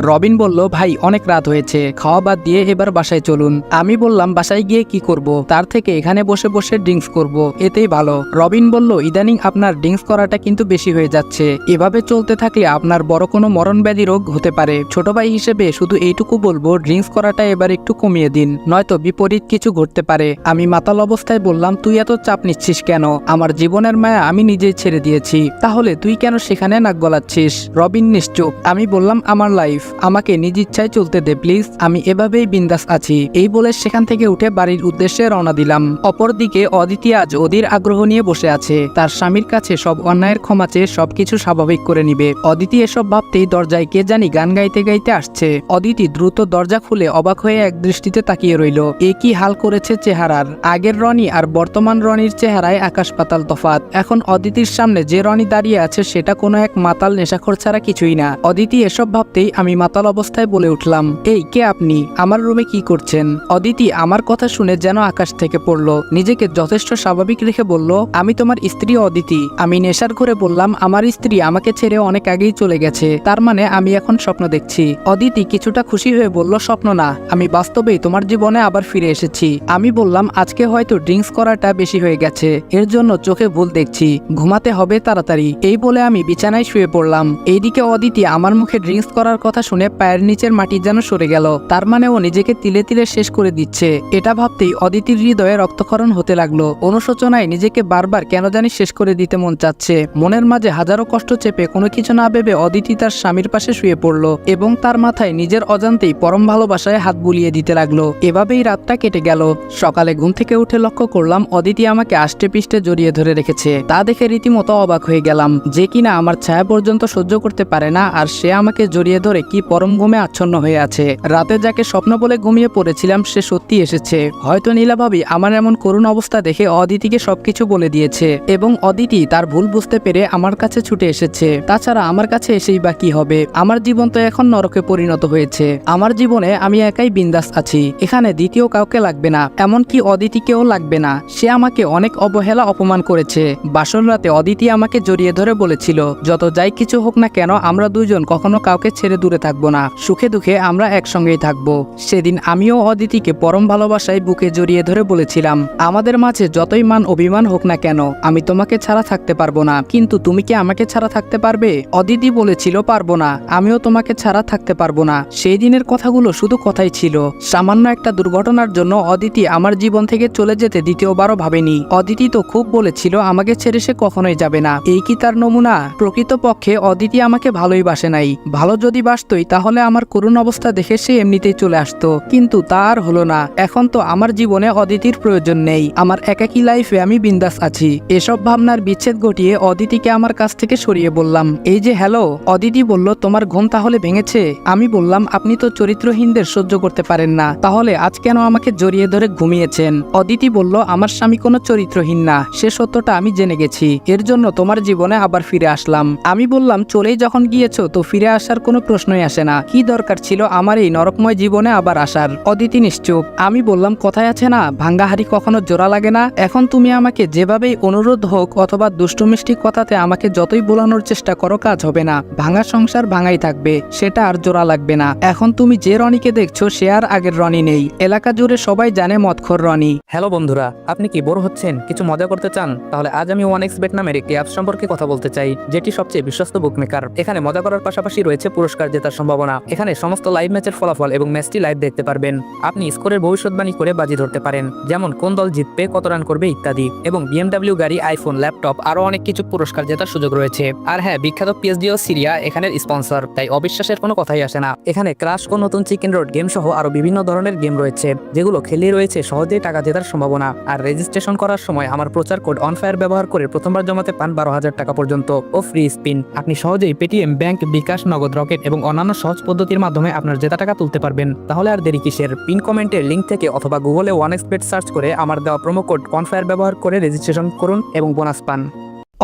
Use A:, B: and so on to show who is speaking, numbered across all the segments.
A: রবিন বলল, ভাই, অনেক রাত হয়েছে, খাওয়া বাদ দিয়ে এবার বাসায় চলুন। আমি বললাম, বাসায় গিয়ে কি করব? তার থেকে এখানে বসে বসে ড্রিঙ্কস করব, এতেই ভালো। রবিন বলল, ইদানিং আপনার ড্রিঙ্কস করাটা কিন্তু বেশি হয়ে যাচ্ছে। এভাবে চলতে থাকলে আপনার বড় কোনো মরণ ব্যাধি রোগ হতে পারে। ছোট ভাই হিসেবে শুধু এইটুকু বলব, ড্রিঙ্কস করাটা এবার একটু কমিয়ে দিন, নয়তো বিপরীত কিছু ঘটতে পারে। আমি মাতাল অবস্থায় বললাম, তুই এত চাপ নিচ্ছিস কেন? আমার জীবনের মায়া আমি নিজেই ছেড়ে দিয়েছি। তাহলে তুই কেন সেখানে নাক গলাচ্ছিস? রবিন নিশ্চুপ। আমি বললাম, আমার লাইফ আমাকে নিজ ইচ্ছায় চলতে দে প্লিজ আমি এভাবেই বিন্দাস আছি। এই বলে সেখান থেকে উঠে বাড়ির উদ্দেশ্যে রওনা দিলাম। অপরদিকে অদিতি আজ অধীর আগ্রহ নিয়ে বসে আছে। তার স্বামীর কাছে সব অন্যায়ের ক্ষমা চেয়ে সবকিছু স্বাভাবিক করে নিবে। অদিতি এসব ভাবতেই দরজায় কে জানি গান গাইতে গাইতে আসছে। অদিতি দ্রুত দরজা খুলে অবাক হয়ে এক দৃষ্টিতে তাকিয়ে রইল। এ কি হাল করেছে চেহারার? আগের রনি আর বর্তমান রনির চেহারায় আকাশ পাতাল তফাত এখন অদিতির সামনে যে রনি দাঁড়িয়ে আছে সেটা কোনো এক মাতাল নেশাখোর ছাড়া কিছুই না। অদিতি এসব ভাবতেই আমি মাতাল অবস্থায় বলে উঠলাম, এই, কে আপনি? আমার রুমে কি করছেন? অদিতি আমার কথা শুনে যেন আকাশ থেকে পড়ল, নিজেকে যথেষ্ট স্বাভাবিক রেখে বলল, আমি তোমার স্ত্রী অদিতি। আমি নেশার ঘরে বললাম, আমার স্ত্রী আমাকে ছেড়ে অনেক আগেই চলে গেছে। তার মানে আমি এখন স্বপ্ন দেখছি। অদিতি কিছুটা খুশি হয়ে বলল, স্বপ্ন না, আমি বাস্তবেই তোমার জীবনে আবার ফিরে এসেছি। আমি বললাম, আজকে হয়তো ড্রিঙ্কস করাটা বেশি হয়ে গেছে। এর জন্য চোখে ভুল দেখছি। ঘুমাতে হবে তাড়াতাড়ি। এই বলে আমি বিছানায় শুয়ে পড়লাম। এইদিকে অদিতি আমার মুখে ড্রিঙ্কস করার কথা শুনে পায়ের নিচের মাটি যেন সরে গেল। তার মানে ও নিজেকে তিলে তিলে শেষ করে দিচ্ছে। এটা ভাবতেই অদিতির হৃদয়ে রক্তক্ষরণ হতে লাগল। অনুশোচনায় নিজেকে বারবার কেন জানি শেষ করে দিতে মন চাচ্ছে। মনের মাঝে হাজারো কষ্ট চেপে কোনো কিছু না ভেবে অদিতি তার স্বামীর পাশে শুয়ে পড়ল এবং তার মাথায় নিজের অজান্তেই পরম ভালোবাসায় হাত বুলিয়ে দিতে লাগল। এভাবেই রাতটা কেটে গেল। সকালে ঘুম থেকে উঠে লক্ষ্য করলাম অদিতি আমাকে আষ্টে পিষ্টে জড়িয়ে ধরে রেখেছে। তা দেখে রীতিমতো অবাক হয়ে গেলাম যে কিনা আমার ছায়া পর্যন্ত সহ্য করতে পারে না আর সে আমাকে জড়িয়ে ধরে কি পরম ঘুমে আচ্ছন্ন হয়ে আছে। রাতে যাকে স্বপ্ন বলে ঘুমিয়ে পড়েছিলাম, সে সত্যি এসেছে। হয়তো নীলা ভাবি আমার এমন করুণ অবস্থা দেখে অদিতিকে সবকিছু বলে দিয়েছে এবং অদিতি তার ভুল বুঝতে পেরে আমার কাছে ছুটে এসেছে। তাছাড়া আমার কাছে এসেই বা কি হবে? আমার জীবন তো এখন নরকে পরিণত হয়েছে। আমার জীবনে আমি একাই বিন্দাস আছি। এখানে দ্বিতীয় কাউকে লাগবে না, এমনকি অদিতিকেও লাগবে না। সে আমাকে অনেক অবহেলা অপমান করেছে। বাসন রাতে অদিতি আমাকে জড়িয়ে ধরে বলেছিল, যত যাই কিছু হোক না কেন, আমরা দুজন কখনো কাউকে ছেড়ে দূরে থাকব না। সুখে দুঃখে আমরা একসঙ্গেই থাকব। সেদিন আমিও অদিতিকে পরম ভালোবাসায় বুকে জড়িয়ে ধরে বলেছিলাম, আমাদের মাঝে যতই মান অভিমান হোক না কেন, আমি তোমাকে ছাড়া থাকতে পারব না। কিন্তু তুমি কি আমাকে ছাড়া থাকতে পারবে? অদিতি বলেছিল, পারব না। আমিও তোমাকে ছাড়া থাকতে পারব না। সেই দিনের কথাগুলো শুধু কথাই ছিল। সামান্য একটা দুর্ঘটনার জন্য অদিতি আমার জীবন থেকে চলে যেতে দ্বিতীয়বারও ভাবেনি। অদিতি তো খুব বলেছিল, আমাকে ছেড়ে সে কখনোই যাবে না। এই কি তার নমুনা? প্রকৃতপক্ষে অদিতি আমাকে ভালোই বাসে নাই। ভালো যদি বাসতই তাহলে আমার করুণ অবস্থা দেখে সে এমনিতেই চলে আসতো। কিন্তু তা আর হলো না। এখন তো আমার জীবনে অদিতির প্রয়োজন নেই। আমার একাকী লাইফে আমি বিন্দাস আছি। এসব ভাবনার বিচ্ছেদ ঘটিয়ে অদিতিকে আমার কাছ থেকে সরিয়ে বললাম, এই যে হ্যালো, অদিতি বলল, তোমার ঘুম তাহলে ভেঙেছে? আমি বললাম, আপনি তো চরিত্রহীনদের সহ্য করতে পারেন না। তাহলে আজ কেন আমাকে জড়িয়ে ধরে ঘুমিয়েছেন? অদিতি বলল, আমার স্বামী কোনো চরিত্রহীন না। সে সত্যটা আমি জেনে গেছি। এর জন্য তোমার জীবনে আবার ফিরে আসলাম। আমি বললাম, চলেই যখন গিয়েছো, তো ফিরে আসার কোনো প্রশ্নই আসে না। কি দরকার ছিল আমার এই নরকময় জীবনে আবার আসার? অদিতি নিশ্চুপ। আমি বললাম, কথায় আছে না, ভাঙ্গাহারি কখনো জোড়া লাগে না। এখন তুমি আমাকে যেভাবেই অনুরোধ হোক অথবা দুষ্টু মিষ্টি কথাতে আমাকে যতই বোলানোর চেষ্টা করো, কাজ হবে না। ভাঙা সংসার ভাঙাই থাকবে, সেটা আর জোড়া লাগবে না। এখন তুমি যে রনিকে দেখছ, সে আর আগের রনি নেই। এলাকা জুড়ে সবাই জানে মদখর রনি।
B: হ্যালো বন্ধুরা, আপনি কি বোর হচ্ছেন? কিছু মজা করতে চান? তাহলে আজ আমি ওয়ান এক্স বেট নামের একটি অ্যাপ সম্পর্কে কথা বলতে চাই, যেটি সবচেয়ে বিশ্বস্ত বুকমেকার এখানে মজা করার পাশাপাশি রয়েছে পুরস্কার জেতার সম্ভাবনা। এখানে সমস্ত লাইভ ম্যাচের ফলাফল এবং ম্যাচটি লাইভ দেখতে পারবেন। আপনি স্কোরের ভবিষ্যৎবাণী করে বাজি ধরতে পারেন, যেমন কোন দল জিতবে, কত রান করবে ইত্যাদি। এবং বিএমডাব্লিউ গাড়ি আইফোন ল্যাপটপ আরও অনেক কিছু পুরস্কার জেতার সুযোগ রয়েছে। আর হ্যাঁ বিখ্যাত পিএসডি ও সিরিয়া এখানের স্পন্সর তাই অবিশ্বাসের কোনো কথাই আসে না। এখানে ক্রাশ ও নতুন চিকেন রোড গেম সহ আরও বিভিন্ন ধরনের গেম রয়েছে, যেগুলো খেলে রয়েছে সহজেই টাকা জেতার সম্ভাবনা। আর রেজিস্ট্রেশন করার সময় আমার প্রচার কোড অনফায়ার ব্যবহার করে প্রথমবার জমাতে পান বারো হাজার টাকা পর্যন্ত। ও ফ্রি স্পিন আপনি সহজেই পেটিএম ব্যাংক বিকাশ নগদ রকেট এবং অন্যান্য সহজ পদ্ধতির মাধ্যমে আপনার জেতা টাকা তুলতে পারবেন। তাহলে আর দেরি কিসের? পিন কমেন্টের লিঙ্ক থেকে অথবা গুগলে ওয়ান এক্সপেট সার্চ করে আমার দেওয়া প্রোমো কোড কনফায়ার ব্যবহার করে রেজিস্ট্রেশন করুন এবং বোনাস পান।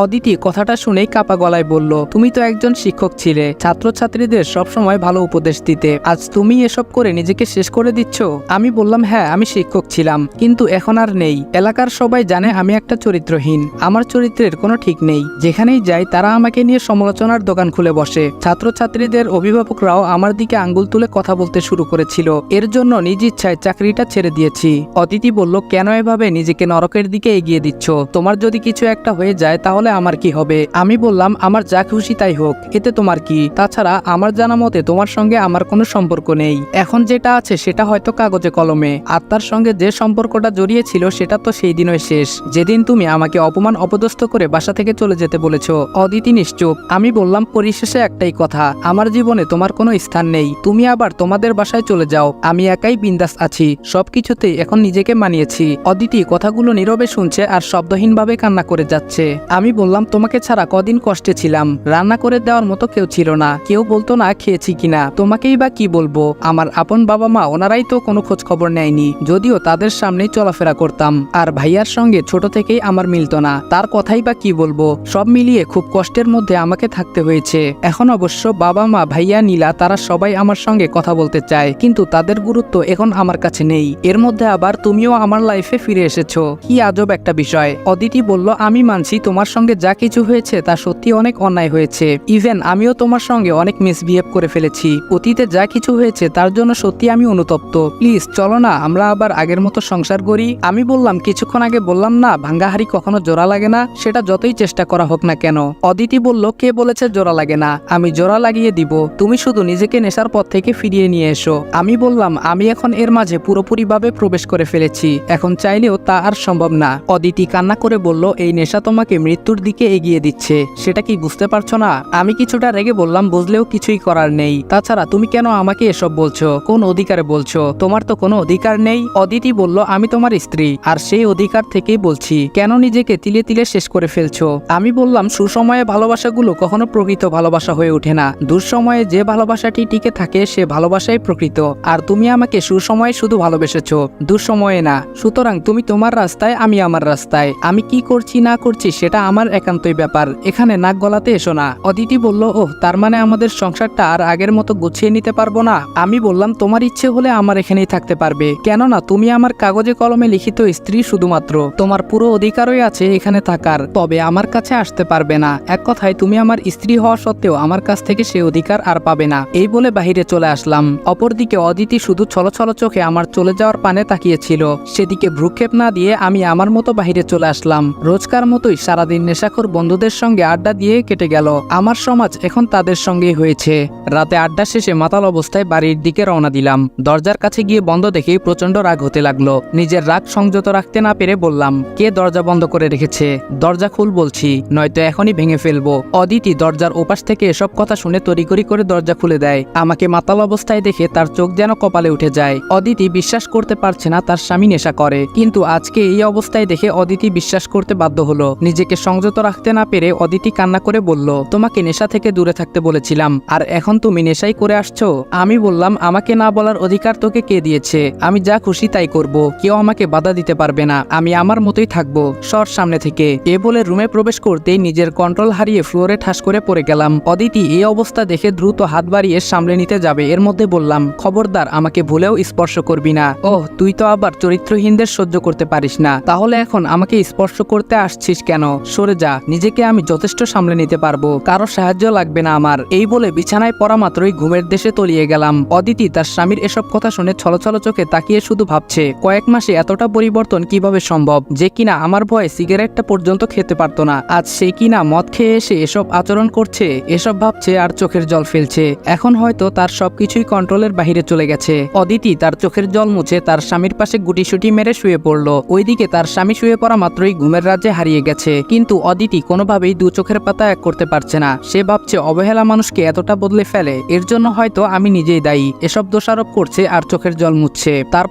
A: অদিতি কথাটা শুনেই কাপা গলায় বলল, তুমি তো একজন শিক্ষক ছিলে। ছাত্রছাত্রীদের সবসময় ভালো উপদেশ দিতে। আজ তুমি এসব করে নিজেকে শেষ করে দিচ্ছ? আমি বললাম হ্যাঁ আমি শিক্ষক ছিলাম, কিন্তু এখন আর নেই। এলাকার সবাই জানে আমি একটা চরিত্রহীন। আমার চরিত্রের কোনো ঠিক নেই। যেখানেই যাই, তারা আমাকে নিয়ে সমালোচনার দোকান খুলে বসে। ছাত্রছাত্রীদের অভিভাবকরাও আমার দিকে আঙ্গুল তুলে কথা বলতে শুরু করেছিল। এর জন্য নিজ ইচ্ছায় চাকরিটা ছেড়ে দিয়েছি। অদিতি বলল, কেন এভাবে নিজেকে নরকের দিকে এগিয়ে দিচ্ছ? তোমার যদি কিছু একটা হয়ে যায়, তাহলে আমার কি হবে? আমি বললাম, আমার যা খুশি তাই হোক। এতে তোমার কি? তাছাড়া আমার জানা মতে তোমার সঙ্গে আমার কোনো সম্পর্ক নেই। এখন যেটা আছে সেটা হয়তো কাগজে কলমে। আত্মার সঙ্গে যে সম্পর্কটা জড়িয়ে ছিল সেটা তো সেই দিনই শেষ। যেদিন তুমি আমাকে অপমান অপদস্থ করে বাসা থেকে চলে যেতে বলেছ, অদিতি নিশ্চুপ। আমি বললাম, পরিশেষে একটাই কথা। আমার জীবনে তোমার কোনো স্থান নেই। তুমি আবার তোমাদের বাসায় চলে যাও। আমি একাই বিন্দাস আছি। সবকিছুতেই এখন নিজেকে মানিয়েছি। অদিতি কথাগুলো নীরবে শুনছে আর শব্দহীনভাবে কান্না করে যাচ্ছে। আমি বললাম, তোমাকে ছাড়া কদিন কষ্টে ছিলাম। রান্না করে দেওয়ার মতো কেউ ছিল না। কেউ বলতো না খেয়েছি কিনা। তোমাকেই বা কি বলব? আমার আপন বাবা মা, ওনারাই তো কোনো খোঁজ খবর নেয়নি। যদিও তাদের সামনেই চলাফেরা করতাম। আর ভাইয়ার সঙ্গে ছোট থেকেই আমার মিলতো না। তার কথাই বা কি বলব? সব মিলিয়ে খুব কষ্টের মধ্যে আমাকে থাকতে হয়েছে। এখন অবশ্য বাবা মা, ভাইয়া, নীলা, তারা সবাই আমার সঙ্গে কথা বলতে চায়। কিন্তু তাদের গুরুত্ব এখন আমার কাছে নেই। এর মধ্যে আবার তুমিও আমার লাইফে ফিরে এসেছ। কি আজব একটা বিষয়। অদিতি বলল, আমি মানছি তোমার সঙ্গে যা কিছু হয়েছে তা সত্যি অনেক অন্যায় হয়েছে। ইভেন আমিও তোমার সঙ্গে অনেক মিসবিহেভ করে ফেলেছি। অতীতে যা কিছু হয়েছে তার জন্য সত্যি আমি অনুতপ্ত। প্লিজ চলো না, আমরা আবার আগের মতো সংসার করি। আমি বললাম, কিছুক্ষণ আগে বললাম না, ভাঙ্গাহারি কখনো জোড়া লাগে না, সেটা যতই চেষ্টা করা হোক না কেন। অদিতি বলল, কে বলেছে জোড়া লাগে না? আমি জোড়া লাগিয়ে দিব। তুমি শুধু নিজেকে নেশার পথ থেকে ফিরিয়ে নিয়ে এসো। আমি বললাম, আমি এখন এর মাঝে পুরোপুরিভাবে প্রবেশ করে ফেলেছি। এখন চাইলেও তা আর সম্ভব না। অদিতি কান্না করে বলল, এই নেশা তোমাকে মৃত্যুর দিকে এগিয়ে দিচ্ছে। সেটা কি বুঝতে পারছ না? আমি কিছুটা রেগে বললাম, বুঝলেও কিছুই করার নেই। তাছাড়া তুমি কেন আমাকে এসব বলছো? কোন অধিকারে বলছো? তোমার তো কোনো অধিকার নেই? অদিতি বলল, আমি তোমার স্ত্রী, আর সেই অধিকার থেকেই বলছি। কেন নিজেকে তিলে তিলে শেষ করে ফেলছো? আমি বললাম, সুসময়ে ভালোবাসাগুলো কখনো প্রকৃত ভালোবাসা হয়ে ওঠে না। দুঃসময়ে যে ভালোবাসাটি টিকে থাকে, সে ভালোবাসাই প্রকৃত। আর তুমি আমাকে সুসময়ে শুধু ভালোবেসেছো। দুঃসময়ে না। সুতরাং তুমি তোমার রাস্তায়, আমি আমার রাস্তায়। আমি কি করছি, না করছি, সেটা আমার একান্তই ব্যাপার। এখানে নাক গলাতে এসো না। অদিতি বলল, ওহ, তার মানে আমাদের সংসারটা আর আগের মতো গুছিয়ে নিতে পারব না? আমি বললাম, তোমার ইচ্ছে হলে আমার এখানেই থাকতে পারবে। কেননা তুমি আমার কাগজে কলমে লিখিত স্ত্রী শুধুমাত্র। তোমার পুরো অধিকারই আছে এখানে থাকার। তবে আমার কাছে আসতে পারবে না। এক কথায়, তুমি আমার স্ত্রী হওয়া সত্ত্বেও আমার কাছ থেকে সে অধিকার আর পাবে না। এই বলে বাহিরে চলে আসলাম। অপরদিকে অদিতি শুধু ছলছল চোখে আমার চলে যাওয়ার পানে তাকিয়েছিল। সেদিকে ভ্রুক্ষেপ না দিয়ে আমি আমার মতো বাহিরে চলে আসলাম। রোজকার মতোই সারাদিন নেশাখোর বন্ধুদের সঙ্গে আড্ডা দিয়ে কেটে গেল। আমার সমাজ এখন তাদের সঙ্গেই হয়েছে। রাতে আড্ডা শেষে মাতাল অবস্থায় বাড়ির দিকে রওনা দিলাম। দরজার কাছে গিয়ে বন্ধ দেখেই প্রচণ্ড রাগ হতে লাগল। নিজের রাগ সংযত রাখতে না পেরে বললাম, কে দরজা বন্ধ করে রেখেছে? দরজা খুল, বলছি, নয়তো এখনই ভেঙে ফেলব। অদিতি দরজার ওপাশ থেকে এসব কথা শুনে তড়িঘড়ি করে দরজা খুলে দেয়। আমাকে মাতাল অবস্থায় দেখে তার চোখ যেন কপালে উঠে যায়। অদিতি বিশ্বাস করতে পারছে না তার স্বামী নেশা করে। কিন্তু আজকে এই অবস্থায় দেখে অদিতি বিশ্বাস করতে বাধ্য হলো। নিজেকে সংযত রাখতে না পেরে অদিতি কান্না করে বলল, তোমাকে নেশা থেকে দূরে থাকতে বলেছিলাম, আর এখন তুমি নেশাই করে আসছো? আমি বললাম, আমাকে না বলার অধিকার তোকে কে দিয়েছে? আমি যা খুশি তাই করব, কেউ আমাকে বাধা দিতে পারবে না, আমি আমার মতোই থাকব। সর সামনে থেকে, এ বলে রুমে প্রবেশ করতেই নিজের কন্ট্রোল হারিয়ে ফ্লোরে ঠাস করে পড়ে গেলাম। অদিতি এই অবস্থা দেখে দ্রুত হাত বাড়িয়ে সামলে নিতে যাবে, এর মধ্যে বললাম, খবরদার, আমাকে ভুলেও স্পর্শ করবি না। ওহ, তুই তো আবার চরিত্রহীনদের সহ্য করতে পারিস না, তাহলে এখন আমাকে স্পর্শ করতে আসছিস কেন? সরে যা, নিজেকে আমি যথেষ্ট সামলে নিতে পারব। কারও সাহায্য লাগবে না আমার। এই বলে বিছানায় পড়া মাত্রই ঘুমের দেশে তলিয়ে গেলাম। অদিতি তার স্বামীর এসব কথা শুনে ছলছল চোখে তাকিয়ে শুধু ভাবছে, কয়েক মাসে এতটা পরিবর্তন কীভাবে সম্ভব? যে কিনা আমার ভয়ে সিগারেটটা পর্যন্ত খেতে পারতো না। আজ সে কিনা মদ খেয়ে এসে এসব আচরণ করছে, এসব ভাবছে আর চোখের জল ফেলছে। এখন হয়তো তার সবকিছুই কন্ট্রোলের বাহিরে চলে গেছে। অদিতি তার চোখের জল মুছে তার স্বামীর পাশে গুটিসুটি মেরে শুয়ে পড়ল। ওইদিকে তার স্বামী শুয়ে পড়া মাত্রই ঘুমের রাজ্যে হারিয়ে গেছে। কিন্তু অদিতি কোনোভাবেই দু চোখের পাতা এক করতে পারছে না। সে ভাবছে অবহেলা মানুষকে এতটা বদলে ফেলে, এর জন্য হয়তো আমি নিজেই দায়ী। এসব দোষারোপ করছে আর চোখের জল মুছছে। তার